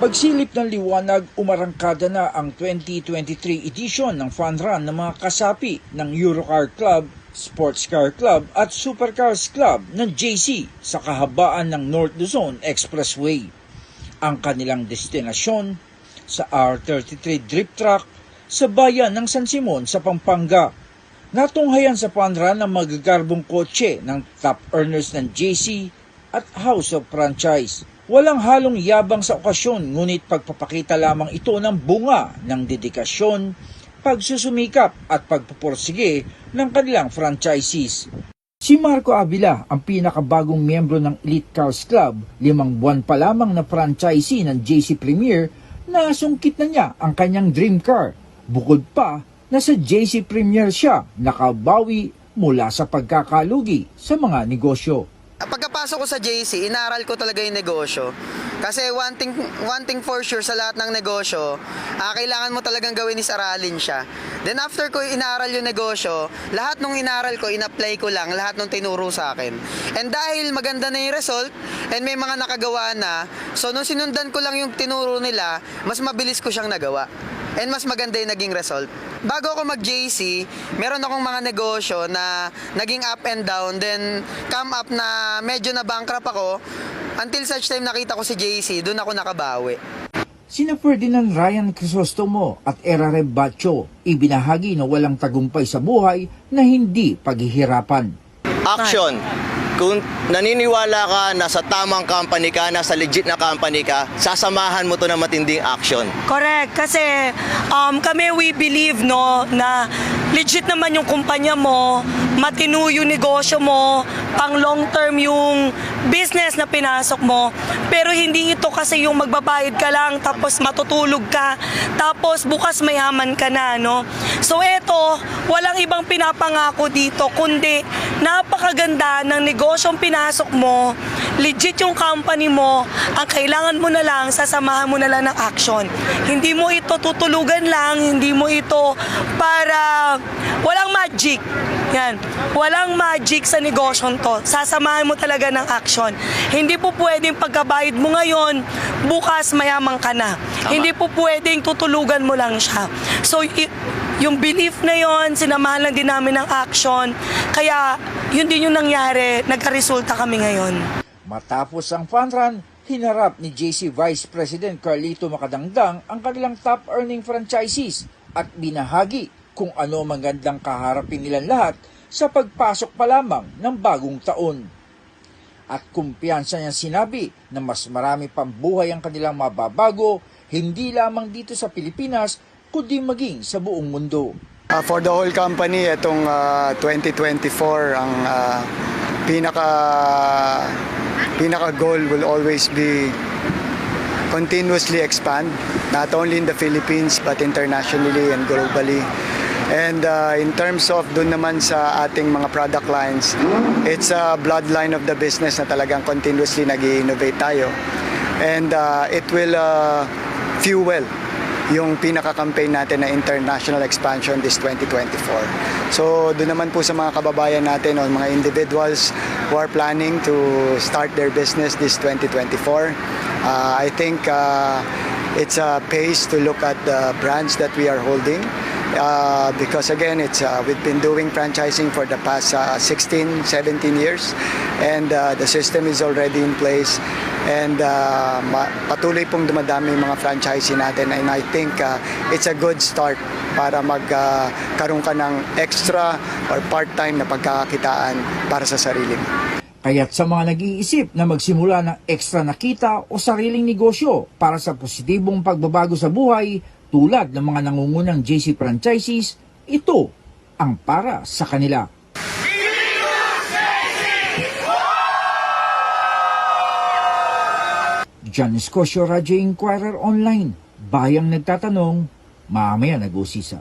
Pagsilip ng liwanag, umarangkada na ang 2023 edition ng fun run ng mga kasapi ng Eurocar Club, Sports Car Club at Supercars Club ng JC sa kahabaan ng North Luzon Expressway. Ang kanilang destinasyon sa R33 Drip Track sa bayan ng San Simon sa Pampanga. Natunghayan sa run ng magagarbong kotse ng top earners ng JC at House of Franchise. Walang halong yabang sa okasyon ngunit pagpapakita lamang ito ng bunga ng dedikasyon, pagsusumikap at pagpupursige ng kanilang franchisees. Si Marco Avila, ang pinakabagong miyembro ng Elite Cars Club, limang buwan pa lamang na franchisee ng JC Premier, na sungkit na niya ang kanyang dream car. Bukod pa, na sa JC Premier siya nakabawi mula sa pagkakalugi sa mga negosyo. Pagkapasok ko sa JC, inaral ko talaga yung negosyo. Kasi one thing, one thing for sure sa lahat ng negosyo, ah, kailangan mo talagang gawin is aralin siya. Then after ko inaral yung negosyo, lahat nung inaral ko, in-apply ko lang, lahat nung tinuro sa akin. And dahil maganda na yung result, and may mga nakagawa na, so nung sinundan ko lang yung tinuro nila, mas mabilis ko siyang nagawa. And mas maganda yung naging result. Bago ako mag-JC, meron akong mga negosyo na naging up and down. Then, come up na medyo na bankrupt ako. Until such time nakita ko si JC, doon ako nakabawi. Sina Ferdinand Ryan Crisostomo at Erare Bacho ibinahagi na walang tagumpay sa buhay na hindi paghihirapan. Action. Kung naniniwala ka na sa tamang company ka, na sa legit na company ka, sasamahan mo to ng matinding action. Correct. Kasi um, kami we believe no na legit naman yung kumpanya mo, matino yung negosyo mo, pang long term yung business na pinasok mo. Pero hindi ito kasi yung magbabayad ka lang tapos matutulog ka tapos bukas mayaman ka na no. So eto, walang ibang pinapangako dito kundi napakaganda ng negosyong pinasok mo, legit yung company mo, ang kailangan mo na lang, sasamahan mo na lang ng action. Hindi mo ito tutulugan lang, hindi mo ito para walang magic. Yan. Walang magic sa negosyon to. Sasamahan mo talaga ng action. Hindi po pwedeng pagkabayad mo ngayon, bukas mayaman ka na. Hindi po pwedeng tutulugan mo lang siya. So, yung belief na yon sinamahan lang din namin ng action. Kaya, yun din yung nangyari. Nagkaresulta kami ngayon. Matapos ang fun hinarap ni JC Vice President Carlito Macadangdang ang kanilang top earning franchisees at binahagi kung ano magandang kaharapin nilang lahat sa pagpasok pa lamang ng bagong taon. At kumpiyansa niyang sinabi na mas marami pang buhay ang kanilang mababago, hindi lamang dito sa Pilipinas, kundi maging sa buong mundo. Uh, for the whole company, itong uh, 2024, ang uh, pinaka pinaka goal will always be continuously expand, not only in the Philippines but internationally and globally. And uh, in terms of dun naman sa ating mga product lines, it's a bloodline of the business na talagang continuously nag innovate tayo. And uh, it will uh, fuel yung pinaka-campaign natin na international expansion this 2024. So doon naman po sa mga kababayan natin o mga individuals who are planning to start their business this 2024, uh, I think uh, it's a pace to look at the brands that we are holding. Uh, because again, it's uh, we've been doing franchising for the past uh, 16, 17 years, and uh, the system is already in place. And uh, patuloy pong dumadami mga franchisee natin, and I think uh, it's a good start para magkaroon ka ng extra or part-time na pagkakakitaan para sa sarili mo. Kaya't sa mga nag-iisip na magsimula ng ekstra nakita o sariling negosyo para sa positibong pagbabago sa buhay tulad ng mga nangungunang JC franchisees, ito ang para sa kanila. John Escosio, Radyo Inquirer Online. Bayang nagtatanong, mamaya nag-usisa.